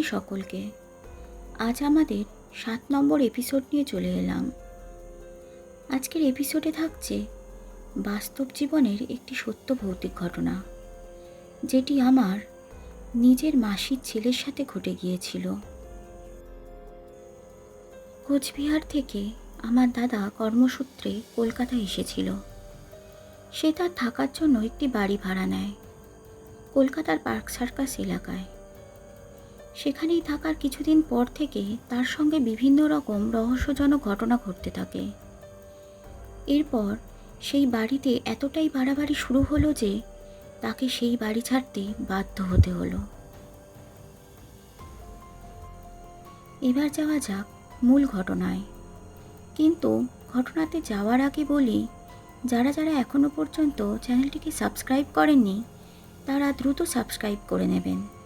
জানাই সকলকে, আজ আমাদের সাত নম্বর এপিসোড নিয়ে চলে এলাম। আজকের এপিসোডে থাকছে বাস্তব জীবনের একটি সত্য ভৌতিক ঘটনা, যেটি আমার নিজের মাসির ছেলের সাথে ঘটে গিয়েছিল। কোচবিহার থেকে আমার দাদা কর্মসূত্রে কলকাতায় এসেছিল। সে তার থাকার জন্য একটি বাড়ি ভাড়া নেয় কলকাতার পার্ক সার্কাস এলাকায়। সেখানেই থাকার কিছুদিন পর থেকে তার সঙ্গে বিভিন্ন রকম রহস্যজনক ঘটনা ঘটতে থাকে। এরপর সেই বাড়িতে এতটাই বাড়াবাড়ি শুরু হলো যে তাকে সেই বাড়ি ছাড়তে বাধ্য হতে হলো। এবার যাওয়া যাক মূল ঘটনায়। কিন্তু ঘটনাতে যাওয়ার আগে বলি, যারা যারা এখনও পর্যন্ত চ্যানেলটিকে সাবস্ক্রাইব করেননি, তারা দ্রুত সাবস্ক্রাইব করে নেবেন।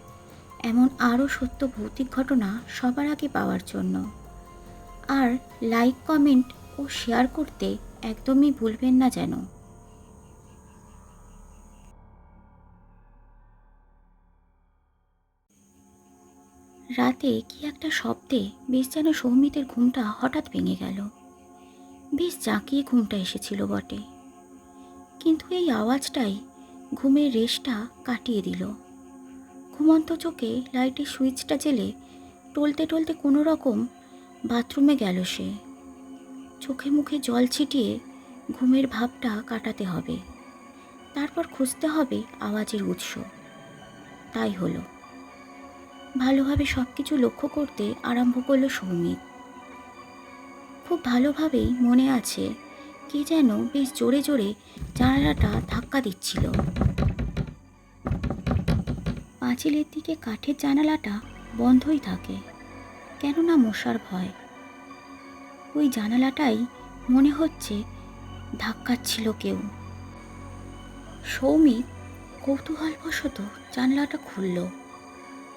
এমন আরও সত্য ভৌতিক ঘটনা সবার আগে পাওয়ার জন্য। আর লাইক কমেন্ট ও শেয়ার করতে একদমই ভুলবেন না যেন। রাতে কি একটা শব্দে বেশ যেন সৌমিতের ঘুমটা হঠাৎ ভেঙে গেল। বেশ জাঁকিয়ে ঘুমটা এসেছিল বটে। কিন্তু এই আওয়াজটাই ঘুমের রেশটা কাটিয়ে দিল। ঘুমন্ত চোখে লাইটের সুইচটা জেলে টলতে টলতে কোনো রকম বাথরুমে গেল সে। চোখে মুখে জল ছিটিয়ে ঘুমের ভাবটা কাটাতে হবে। তারপর খুঁজতে হবে আওয়াজের উৎস। তাই হলো। ভালোভাবে সব কিছু লক্ষ্য করতে আরম্ভ করল সৌমিত খুব ভালোভাবেই মনে আছে কে যেন বেশ জোরে জোরে জানালাটা ধাক্কা দিচ্ছিল। পাঁচিলের দিকে কাঠের জানালাটা বন্ধই থাকে। কেননা মশার ভয়। ওই জানালাটাই মনে হচ্ছে ধাক্কাচ্ছিল কেউ। সৌমিত কৌতূহলবশত জানলাটা খুলল।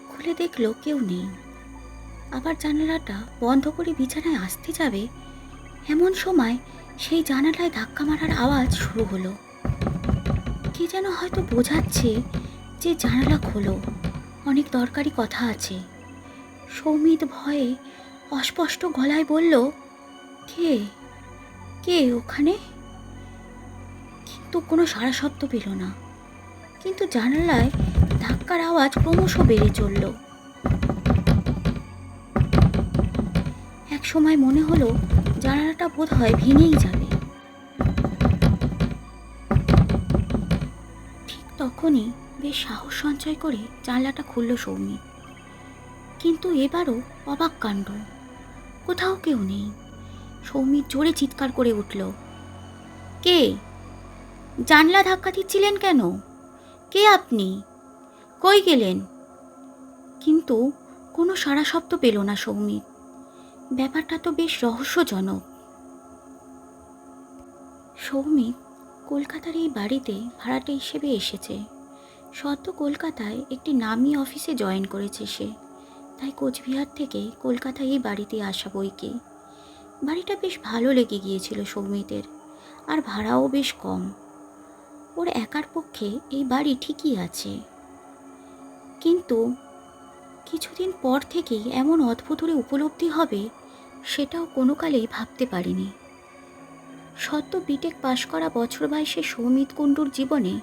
খুলে দেখল কেউ নেই। আবার জানালাটা বন্ধ করে বিছানায় আসতে যাবে, এমন সময় সেই জানালায় ধাক্কা মারার আওয়াজ শুরু হলো। কে যেন হয়তো বোঝাচ্ছে যে জানালা খোলো, অনেক দরকারি কথা আছে। সৌমিত ভয়ে অস্পষ্ট গলায় বলল, কে? কে ওখানে? কিন্তু কোনো সারা শব্দ পেল না। কিন্তু জানালায় ধাক্কার আওয়াজ ক্রমশ বেড়ে চলল। এক সময় মনে হলো জানালাটা বোধ হয় ভেঙেই যাবে। ঠিক তখনই বেশ সাহস সঞ্চয় করে জানলাটা খুলল সৌমি। কিন্তু এবারও অবাক কাণ্ড। কোথাও কেউ নেই। সৌমি জোরে চিৎকার করে উঠল, কে? জানলা ধাক্কা দিচ্ছিলেন কেন? কে আপনি? কই গেলেন? কিন্তু কোনো সারা শব্দ পেল না সৌমিত ব্যাপারটা তো বেশ রহস্যজনক। সৌমিত কলকাতার এই বাড়িতে ভাড়াটে হিসেবে এসেছে। সদ্য কলকাতায় একটি নামি অফিসে জয়েন করেছে সে। তাই কোচবিহার থেকে কলকাতায় এই বাড়িতে আসা বইকে। বাড়িটা বেশ ভালো লেগে গিয়েছিল সৌমিতের, আর ভাড়াও বেশ কম। ওর একার পক্ষে এই বাড়ি ঠিকই আছে। কিন্তু কিছুদিন পর থেকেই এমন অদ্ভুতরে উপলব্ধি হবে সেটাও কোনো কালেই ভাবতে পারিনি। সদ্য বিটেক পাশ করা বছর বয়সে সৌমিত কুণ্ডুর জীবনে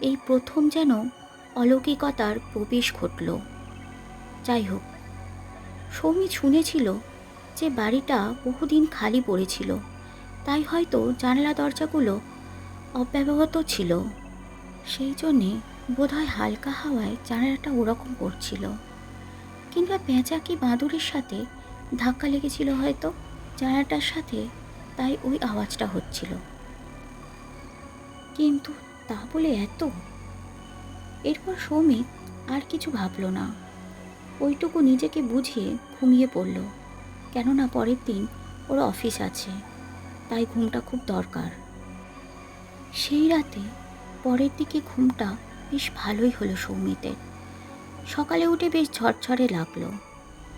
এই প্রথম যেন অলৌকিকতার প্রবেশ ঘটল। যাই হোক সৌমিত শুনেছিল যে বাড়িটা বহুদিন খালি পড়েছিল, তাই হয়তো জানলা দরজাগুলো অব্যবহত ছিল। সেই জন্যে বোধহয় হালকা হাওয়ায় জানালাটা ওরকম করছিল। কিংবা পেঁচা কি বাঁদুরের সাথে ধাক্কা লেগেছিল হয়তো, জানালাটার সাথে, তাই ওই আওয়াজটা হচ্ছিল। কিন্তু তা বলে এত? এরপর সৌমিত আর কিছু ভাবল না। ওইটুকু নিজেকে বুঝিয়ে ঘুমিয়ে পড়ল। কেননা পরের দিন ওর অফিস আছে, তাই ঘুমটা খুব দরকার। সেই রাতে পরের দিকে ঘুমটা বেশ ভালোই হলো সৌমিতের। সকালে উঠে বেশ ঝরঝরে লাগল।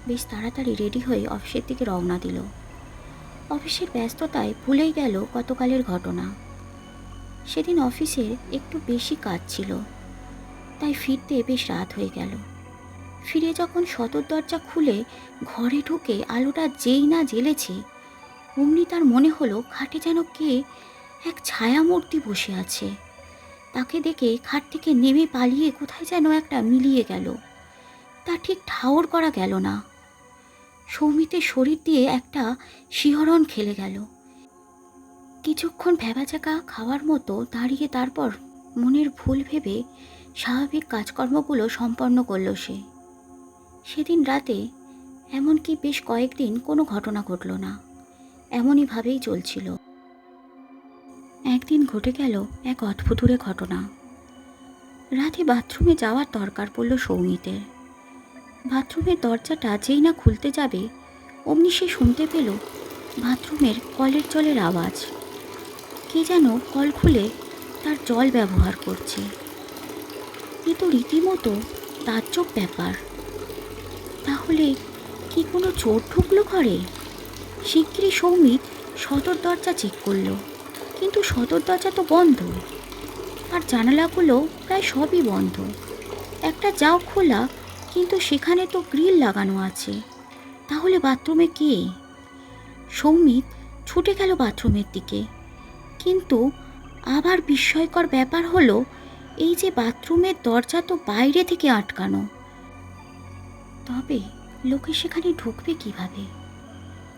বেশ তাড়াতাড়ি রেডি হয়ে অফিসের দিকে রওনা দিল। অফিসের ব্যস্ততায় ভুলেই গেল গতকালের ঘটনা। সেদিন অফিসের একটু বেশি কাজ ছিল, তাই ফিরতে বেশ রাত হয়ে গেল। ফিরে যখন সদর দরজা খুলে ঘরে ঢুকে আলোটা যেই না জ্বেলেছে, অমনি তার মনে হলো খাটে যেন কে এক ছায়ামূর্তি বসে আছে। তাকে দেখে খাট থেকে নেমে পালিয়ে কোথায় যেন একটা মিলিয়ে গেল। তা ঠিক ঠাওর করা গেল না। সৌমিতের শরীর দিয়ে একটা শিহরণ খেলে গেল। কিছুক্ষণ ভেবাচাকা খাওয়ার মতো দাঁড়িয়ে তারপর মনের ভুল ভেবে স্বাভাবিক কাজকর্মগুলো সম্পন্ন করল সে। সেদিন রাতে এমনকি বেশ কয়েকদিন কোনো ঘটনা ঘটল না। এমনইভাবেই চলছিল। একদিন ঘটে গেল এক অদ্ভুতুরে ঘটনা। রাতে বাথরুমে যাওয়ার দরকার পড়ল সৌমিতের। বাথরুমের দরজাটা যেই না খুলতে যাবে, অমনি সে শুনতে পেল বাথরুমের কলের জলের আওয়াজ। কে যেন কল খুলে তার জল ব্যবহার করছে। এ তো রীতিমতো তাজ্জব ব্যাপার। তাহলে কি কোনো চোর ঢুকলো ঘরে? শিগগিরই সৌমিত সদর দরজা চেক করল। কিন্তু সদর দরজা তো বন্ধ। আর জানালাগুলো প্রায় সবই বন্ধ। একটা যাও খোলা, কিন্তু সেখানে তো গ্রিল লাগানো আছে। তাহলে বাথরুমে কে? সৌমিত ছুটে গেল বাথরুমের দিকে। কিন্তু আবার বিস্ময়কর ব্যাপার হলো, এই যে বাথরুমের দরজা তো বাইরে থেকে আটকানো। তবে লোকে সেখানে ঢুকবে কীভাবে?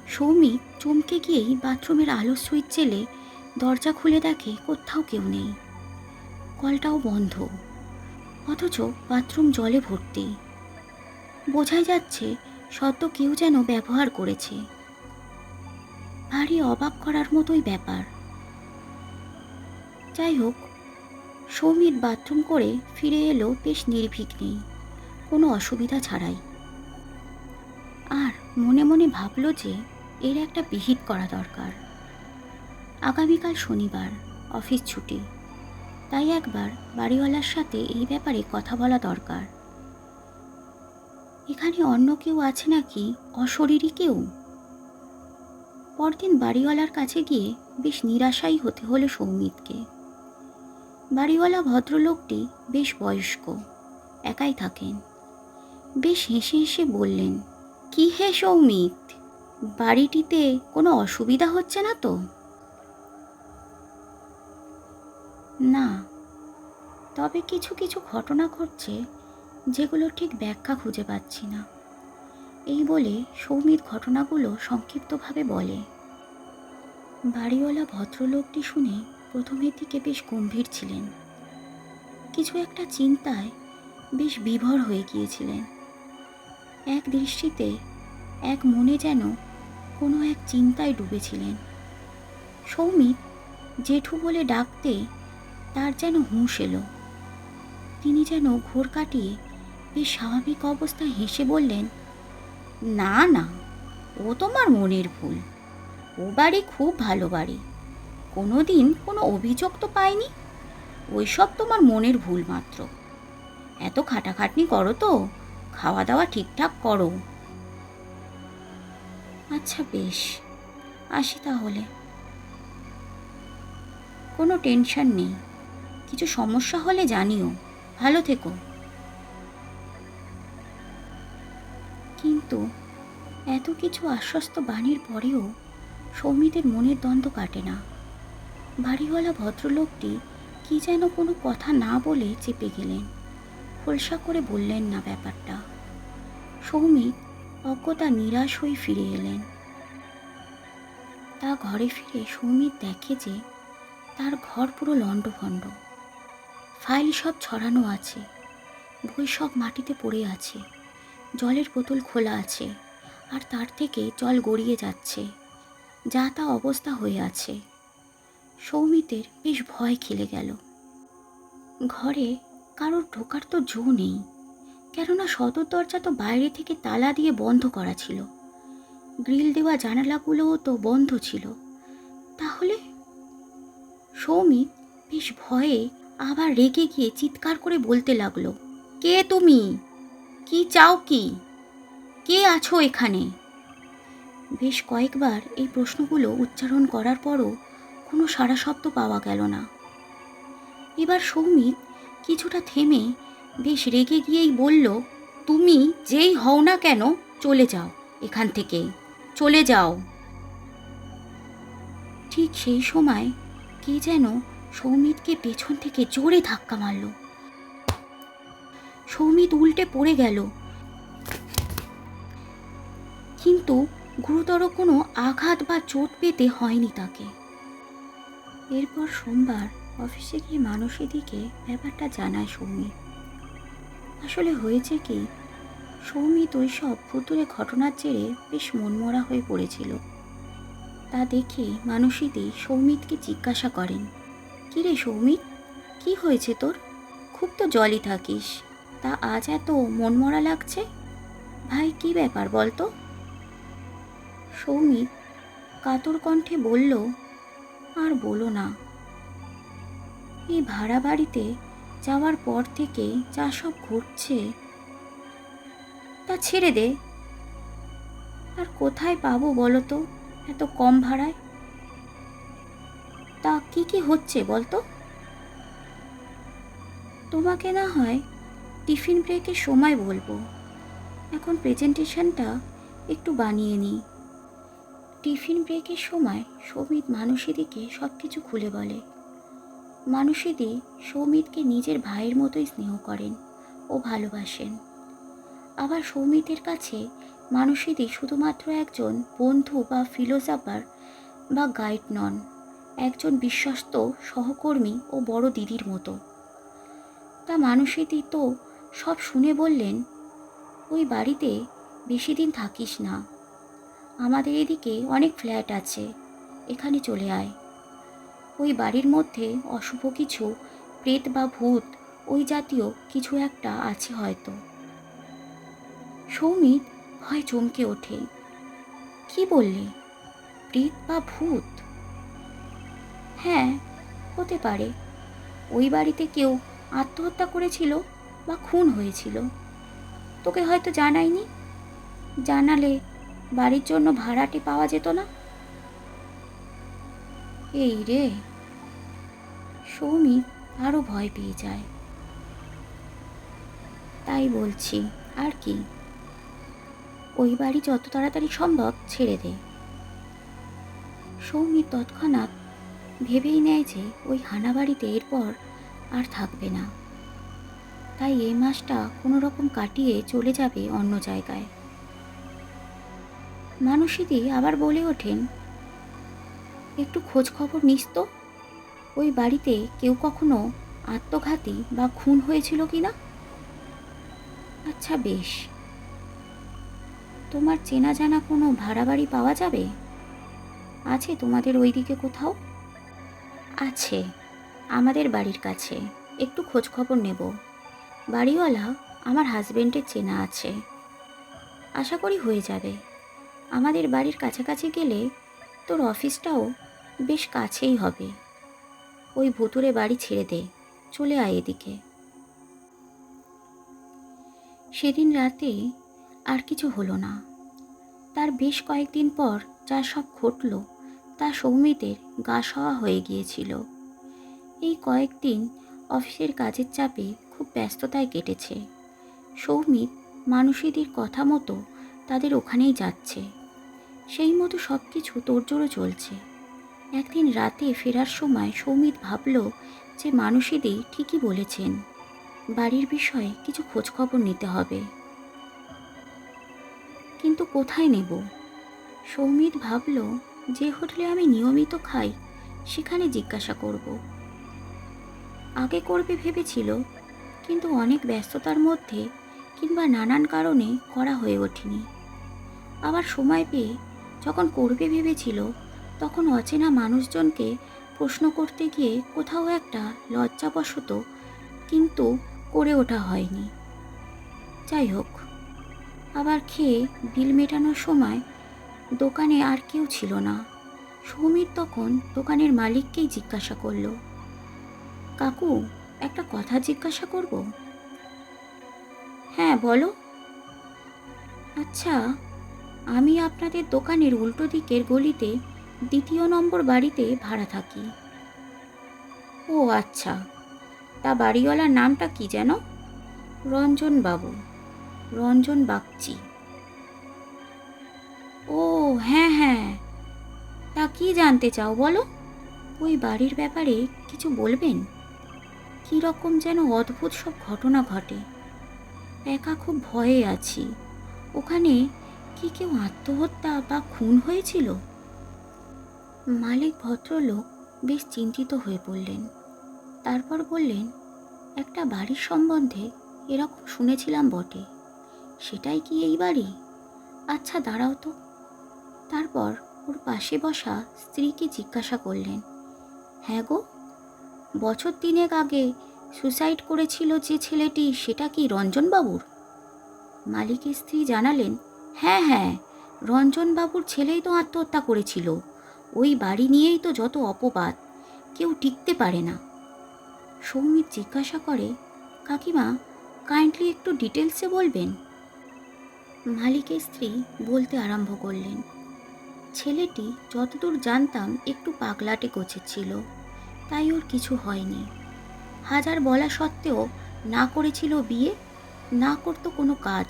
সৌমিত চমকে গিয়েই বাথরুমের আলো সুইচ জেলে দরজা খুলে দেখে কোথাও কেউ নেই। কলটাও বন্ধ, অথচ বাথরুম জলে ভর্তি। বোঝাই যাচ্ছে সদ্য কেউ যেন ব্যবহার করেছে। ভারী অবাক করার মতোই ব্যাপার। যাই হোক সৌমিত বাথরুম করে ফিরে এলো বেশ নির্বিঘ্নেই কোনো অসুবিধা ছাড়াই। আর মনে মনে ভাবলো যে এর একটা বিহিত করা দরকার। আগামীকাল শনিবার, অফিস ছুটি। তাই একবার বাড়িওয়ালার সাথে এই ব্যাপারে কথা বলা দরকার। এখানে অন্য কেউ আছে নাকি? অশরীরী কেউ? পরদিন বাড়িওয়ালার কাছে গিয়ে বেশ নিরাশাই হতে হলো সৌমিতকে। বাড়িওয়ালা ভদ্রলোকটি বেশ বয়স্ক, একাই থাকেন। বেশ হেসে হেসে বললেন, কি হে সৌমিত? বাড়িটিতে কোনো অসুবিধা হচ্ছে না তো? না, তবে কিছু কিছু ঘটনা ঘটছে যেগুলো ঠিক ব্যাখ্যা খুঁজে পাচ্ছি না। এই বলে সৌমিত ঘটনাগুলো সংক্ষিপ্তভাবে বলে। বাড়িওয়ালা ভদ্রলোকটি শুনে প্রথমের দিকে বেশ গম্ভীর ছিলেন। কিছু একটা চিন্তায় বেশ বিভোর হয়ে গিয়েছিলেন। এক দৃষ্টিতে, এক মনে যেন কোনো এক চিন্তায় ডুবেছিলেন। সৌমিত জেঠু বলে ডাকতে তার যেন হুঁশ এলো। তিনি যেন ঘোর কাটিয়ে বেশ স্বাভাবিক অবস্থায় হেসে বললেন, না না, ও তোমার মনের ভুল। ও বাড়ি খুব ভালো বাড়ি। কোনো দিন কোনো অভিযোগ তো পাইনি? ওইসব তোমার মনের ভুল মাত্র। এত খাটাখাটনি করো তো খাওয়া দাওয়া ঠিকঠাক করো। আচ্ছা বেশ। আসি তাহলে। কোনো টেনশন নেই। কিছু সমস্যা হলে জানিও। ভালো থেকো। কিন্তু এত কিছু আশ্বস্ত বাণীর পরেও সৌমিতের মনের দ্বন্দ্ব কাটে না। বাড়িওয়ালা ভদ্রলোকটি কি যেন কোনো কথা না বলে চেপে গেলেন। খোলসা করে বললেন, না, ব্যাপারটা। সৌমিত অজ্ঞতা নিরাশ হয়ে ফিরে এলেন। তা ঘরে ফিরে সৌমিত দেখে যে তার ঘর পুরো লণ্ডভণ্ড। ফাইল সব ছড়ানো আছে, বই সব মাটিতে পড়ে আছে, জলের বোতল খোলা আছে, আর তার থেকে জল গড়িয়ে যাচ্ছে, যা তা অবস্থা হয়ে আছে। সৌমিতের বেশ ভয় খেলে গেল। ঘরে কারোর ঢোকার তো জো নেই, কেননা সদর দরজা তো বাইরে থেকে তালা দিয়ে বন্ধ করা ছিল। গ্রিল দেওয়া জানালাগুলোও তো বন্ধ ছিল। তাহলে? সৌমিত বেশ ভয়ে আবার রেগে গিয়ে চিৎকার করে বলতে লাগল, কে তুমি? কি চাও কি? কে আছো এখানে? বেশ কয়েকবার এই প্রশ্নগুলো উচ্চারণ করার পরও কোনো সারা শব্দ পাওয়া গেল না। এবার সৌমিত কিছুটা থেমে বেশ রেগে গিয়েই বলল, তুমি যেই হও না কেন, চলে যাও এখান থেকে, চলে যাও। ঠিক সেই সময় কে যেন সৌমিতকে পেছন থেকে জোরে ধাক্কা মারল। সৌমিত উল্টে পড়ে গেল। কিন্তু গুরুতর কোনো আঘাত বা চোট পেতে হয়নি তাকে। এরপর সোমবার অফিসে গিয়ে মানসী দিকে ব্যাপারটা জানায় সৌমিত আসলে হয়েছে কি সৌমিত ওইসব ভুতুরে ঘটনার জেরে বেশ মনমরা হয়ে পড়েছিল। তা দেখে মানসীদি সৌমিতকে জিজ্ঞাসা করেন, কী রে সৌমিত কি হয়েছে তোর? খুব তো জলই থাকিস। তা আজ এত মনমরা লাগছে? ভাই, কি ব্যাপার বলতো? সৌমিত কাতর কণ্ঠে বলল আর বলো না। এই ভাড়া বাড়িতে যাওয়ার পর থেকে যা সব ঘটছে, তা ছেড়ে দে। আর কোথায় পাবো বলো তো, এত কম ভাড়ায়? তা কি কি হচ্ছে বলতো? তোমাকে না হয় টিফিন ব্রেকের সময় বলব। এখন প্রেজেন্টেশনটা একটু বানিয়ে নিই। টিফিন ব্রেকের সময় সৌমিত মানুষীদিকে সব কিছু খুলে বলে। মানুষীদি সৌমিতকে নিজের ভাইয়ের মতোই স্নেহ করেন ও ভালোবাসেন। আবার সৌমিতের কাছে মানুষীদি শুধুমাত্র একজন বন্ধু বা ফিলোজাফার বা গাইড নন, একজন বিশ্বস্ত সহকর্মী ও বড় দিদির মতো। তা মানুষীদি তো সব শুনে বললেন, ওই বাড়িতে বেশি দিন থাকিস না। আমাদের এদিকে অনেক ফ্ল্যাট আছে। এখানে চলে আয়। ওই বাড়ির মধ্যে অশুভ কিছু প্রেত বা ভূত, ওই জাতীয় কিছু একটা আছে হয়তো। সৌমিত ভয় চমকে ওঠে। কি বললে? প্রেত বা ভূত? হ্যাঁ হতে পারে। ওই বাড়িতে কেউ আত্মহত্যা করেছিল বা খুন হয়েছিল। তোকে হয়তো জানায়নি জানালে বাড়ির জন্য ভাড়াটি পাওয়া যেত না? এই রে সৌমিত আরও ভয় পেয়ে যায়। তাই বলছি, আর কি? ওই বাড়ি যত তাড়াতাড়ি সম্ভব ছেড়ে দে। সৌমিত তৎক্ষণাৎ ভেবেই নেয় যে ওই হানা বাড়িতে এরপর আর থাকবে না। তাই এই মাসটা কোনো রকম কাটিয়ে চলে যাবে অন্য জায়গায়। মানুষীদি আবার বলে ওঠেন, একটু খোঁজ খবর নিস তো। ওই বাড়িতে কেউ কখনো আত্মঘাতী বা খুন হয়েছিল কি না? আচ্ছা বেশ। তোমার চেনা জানা কোনো ভাড়া বাড়ি পাওয়া যাবে? আছে তোমাদের ওই দিকে কোথাও? আছে, আমাদের বাড়ির কাছে। একটু খোঁজ খবর নেব। বাড়িওয়ালা আমার হাজবেন্ডের চেনা আছে। আশা করি হয়ে যাবে। আমাদের বাড়ির কাছাকাছি গেলে তোর অফিসটাও বেশ কাছেই হবে। ওই ভুতুরে বাড়ি ছেড়ে দে, চলে আয় এদিকে। সেদিন রাতে আর কিছু হলো না। তার বেশ কয়েকদিন পর যা সব ঘটল, তা সৌমিতের গা সওয়া হয়ে গিয়েছিল। এই কয়েকদিন অফিসের কাজের চাপে খুব ব্যস্ততায় কেটেছে। সৌমিত মানুষীদের কথা মতো তাদের ওখানেই যাচ্ছে। সেই মতো সব কিছু তোড়জোড়ো চলছে। একদিন রাতে ফেরার সময় সৌমিত ভাবল যে মানুষীদি ঠিকই বলেছেন, বাড়ির বিষয়ে কিছু খোঁজখবর নিতে হবে। কিন্তু কোথায় নেব? সৌমিত ভাবল, যে হোটেলে আমি নিয়মিত খাই, সেখানে জিজ্ঞাসা করব। আগে করবে ভেবেছিল, কিন্তু অনেক ব্যস্ততার মধ্যে কিংবা নানান কারণে করা হয়ে ওঠেনি। আবার সময় পেয়ে যখন করবে ভেবেছিল, তখন অচেনা মানুষজনকে প্রশ্ন করতে গিয়ে কোথাও একটা লজ্জাবশত কিন্তু করে ওঠা হয়নি। যাই হোক, আবার খেয়ে বিল মেটানোর সময় দোকানে আর কেউ ছিল না। সৌমির তখন দোকানের মালিককেই জিজ্ঞাসা করল, কাকু, একটা কথা জিজ্ঞাসা করব? হ্যাঁ বলো। আচ্ছা আমি আপনাদের দোকানের উল্টো দিকের গলিতে দ্বিতীয় নম্বর বাড়িতে ভাড়া থাকি। ও আচ্ছা তা বাড়িওয়ালার নামটা কি যেন? রঞ্জন বাবু রঞ্জন বাগচি। ও হ্যাঁ হ্যাঁ তা কি জানতে চাও বলো? ওই বাড়ির ব্যাপারে কিছু বলবেন? কী রকম যেন অদ্ভুত সব ঘটনা ঘটে। একা খুব ভয়ে আছি। ওখানে কি কেউ আত্মহত্যা বা খুন হয়েছিল? মালিক ভদ্রলোক বেশ চিন্তিত হয়ে পড়লেন। তারপর বললেন, একটা বাড়ির সম্বন্ধে এরকম শুনেছিলাম বটে। সেটাই কি এই বাড়ি? আচ্ছা দাঁড়াও তো। তারপর ওর পাশে বসা স্ত্রীকে জিজ্ঞাসা করলেন হ্যাঁ গো, বছর তিনেক আগে সুসাইড করেছিল যে ছেলেটি, সেটা কি রঞ্জনবাবুর? মালিকের স্ত্রী জানালেন হ্যাঁ হ্যাঁ রঞ্জনবাবুর ছেলেই তো আত্মহত্যা করেছিল। ওই বাড়ি নিয়েই তো যত অপবাদ, কেউ টিকতে পারে না। সৌমিত জিজ্ঞাসা করে, কাকিমা কাইন্ডলি একটু ডিটেলসে বলবেন? মালিকের স্ত্রী বলতে আরম্ভ করলেন, ছেলেটি যতদূর জানতাম একটু পাগলাটে ছিল, তাই ওর কিছু হয়নি। হাজার বলা সত্ত্বেও না করেছিল বিয়ে, না করতো কোনো কাজ।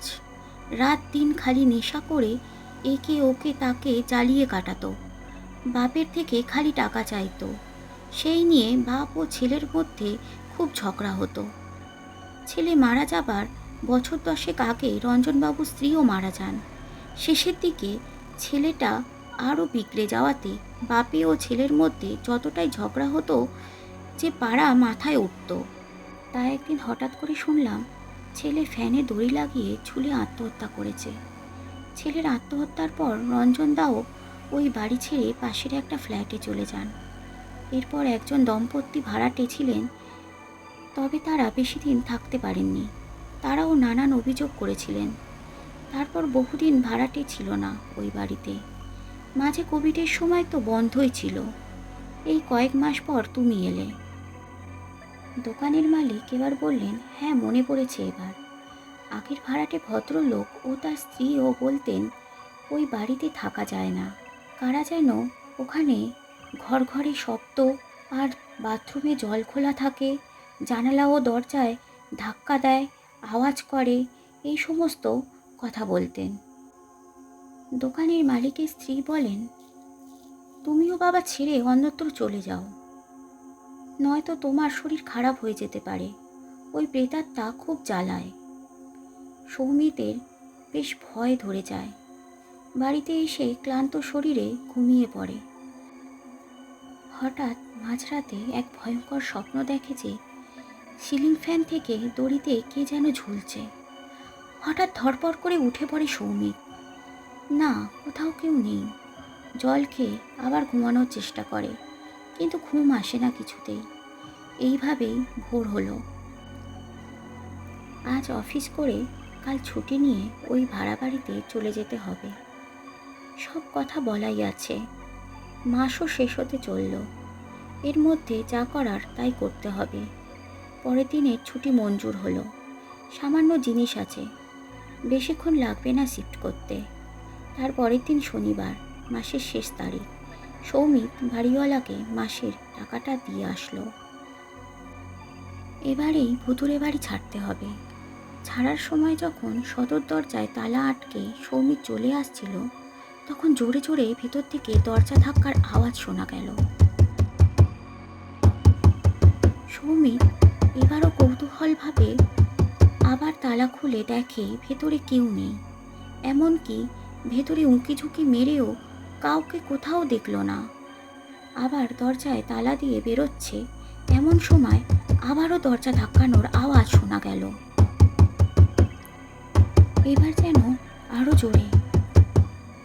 রাত দিন খালি নেশা করে একে ওকে তাকে জ্বালিয়ে কাটাতো। বাপের থেকে খালি টাকা চাইতো। সেই নিয়ে বাপ ও ছেলের মধ্যে খুব ঝগড়া হতো। ছেলে মারা যাবার বছর দশেক আগে রঞ্জনবাবুর স্ত্রীও মারা যান। শেষের দিকে ছেলেটা আরও বিগড়ে যাওয়াতে বাপে ও ছেলের মধ্যে যতটাই ঝগড়া হতো যে পাড়া মাথায় উঠত। তা একদিন হঠাৎ করে শুনলাম ছেলে ফ্যানে দড়ি লাগিয়ে ঝুলে আত্মহত্যা করেছে। ছেলের আত্মহত্যার পর রঞ্জন দাও ওই বাড়ি ছেড়ে পাশের একটা ফ্ল্যাটে চলে যান। এরপর একজন দম্পতি ভাড়াটে ছিলেন, তবে তারা বেশি দিন থাকতে পারেননি। তারাও নানান অভিযোগ করেছিলেন। তারপর বহুদিন ভাড়াটে ছিল না ওই বাড়িতে। মাঝে কোভিডের সময় তো বন্ধই ছিল। এই কয়েক মাস পর তুমি এলে। দোকানের মালিক এবার বললেন হ্যাঁ মনে পড়েছে এবার। আগের ভাড়াটে ভদ্রলোক ও তার স্ত্রীও বলতেন, ওই বাড়িতে থাকা যায় না। কারা যেন ওখানে ঘর ঘরে শব্দ আর বাথরুমে জল খোলা থাকে, জানালা ও দরজায় ধাক্কা দেয়, আওয়াজ করে, এই সমস্ত কথা বলতেন। দোকানের মালিকের স্ত্রী বলেন, তুমিও বাবা ছেড়ে অন্যত্র চলে যাও। নয়তো তোমার শরীর খারাপ হয়ে যেতে পারে। ওই প্রেতাত্মা খুব জ্বালায়। সৌমিতের বেশ ভয় ধরে যায়। বাড়িতে এসে ক্লান্ত শরীরে ঘুমিয়ে পড়ে। হঠাৎ মাঝরাতে এক ভয়ঙ্কর স্বপ্ন দেখে যে সিলিং ফ্যান থেকে দড়িতে কে যেন ঝুলছে। হঠাৎ ধরপড় করে উঠে পড়ে সৌমিত। না, কোথাও কেউ নেই। জল খেয়ে আবার ঘুমানোর চেষ্টা করে। কিন্তু ঘুম আসে না কিছুতেই। এইভাবেই ভোর হলো। আজ অফিস করে কাল ছুটি নিয়ে ওই ভাড়া বাড়িতে চলে যেতে হবে। সব কথা বলাই আছে। মাসও শেষ হতে চলল। এর মধ্যে যা করার তাই করতে হবে। পরের দিনের ছুটি মঞ্জুর হলো। সামান্য জিনিস আছে। বেশিক্ষণ লাগবে না শিফট করতে। তার পরের দিন শনিবার, মাসের শেষ তারিখ। সৌমিত বাড়িওয়ালাকে মাসের টাকাটা দিয়ে আসলো। এবারেই ভুতুরে বাড়ি ছাড়তে হবে। ছাড়ার সময় যখন সদর দরজায় তালা আটকে সৌমিত চলে আসছিল, তখন জোরে জোরে ভেতর থেকে দরজা ধাক্কার আওয়াজ শোনা গেল। সৌমিত এবারও কৌতূহলভাবে আবার তালা খুলে দেখে ভেতরে কেউ নেই, এমনকি ভেতরে উঁকি ঝুঁকি মেরেও কাউকে কোথাও দেখল না। আবার দরজায় তালা দিয়ে বেরোচ্ছে। এমন সময় আবারও দরজা ধাক্কানোর আওয়াজ শোনা গেল। এবার যেন আরও জোরে।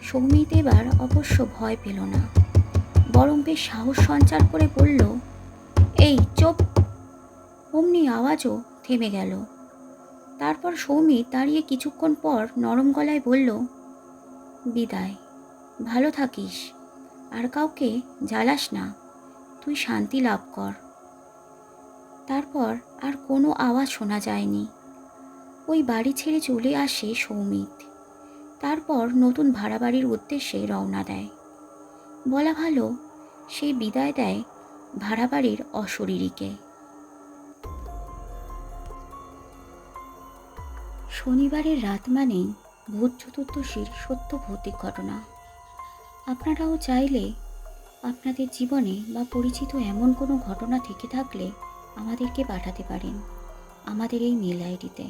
সৌমিত এবার অবশ্য ভয় পেল না। বরং বেশ সাহস সঞ্চার করে বলল, এই, চোপ! অমনি আওয়াজও থেমে গেল। তারপর সৌমিত দাঁড়িয়ে কিছুক্ষণ পর নরম গলায় বলল, বিদায়। ভালো থাকিস। আর কাউকে জ্বালাস না। তুই শান্তি লাভ কর। তারপর আর কোনো আওয়াজ শোনা যায়নি। ওই বাড়ি ছেড়ে চলে আসে সৌমিত। তারপর নতুন ভাড়া বাড়ির উদ্দেশ্যে রওনা দেয়। বলা ভালো, সে বিদায় দেয় ভাড়া বাড়ির অশরীরীকে। শনিবারের রাত মানেই ভূত চতুর্দশীর সত্য ভৌতিক ঘটনা। আপনারাও চাইলে আপনাদের জীবনে বা পরিচিত এমন কোনো ঘটনা থেকে থাকলে আমাদেরকে পাঠাতে পারেন। আমাদের এই মেল আইডিতে।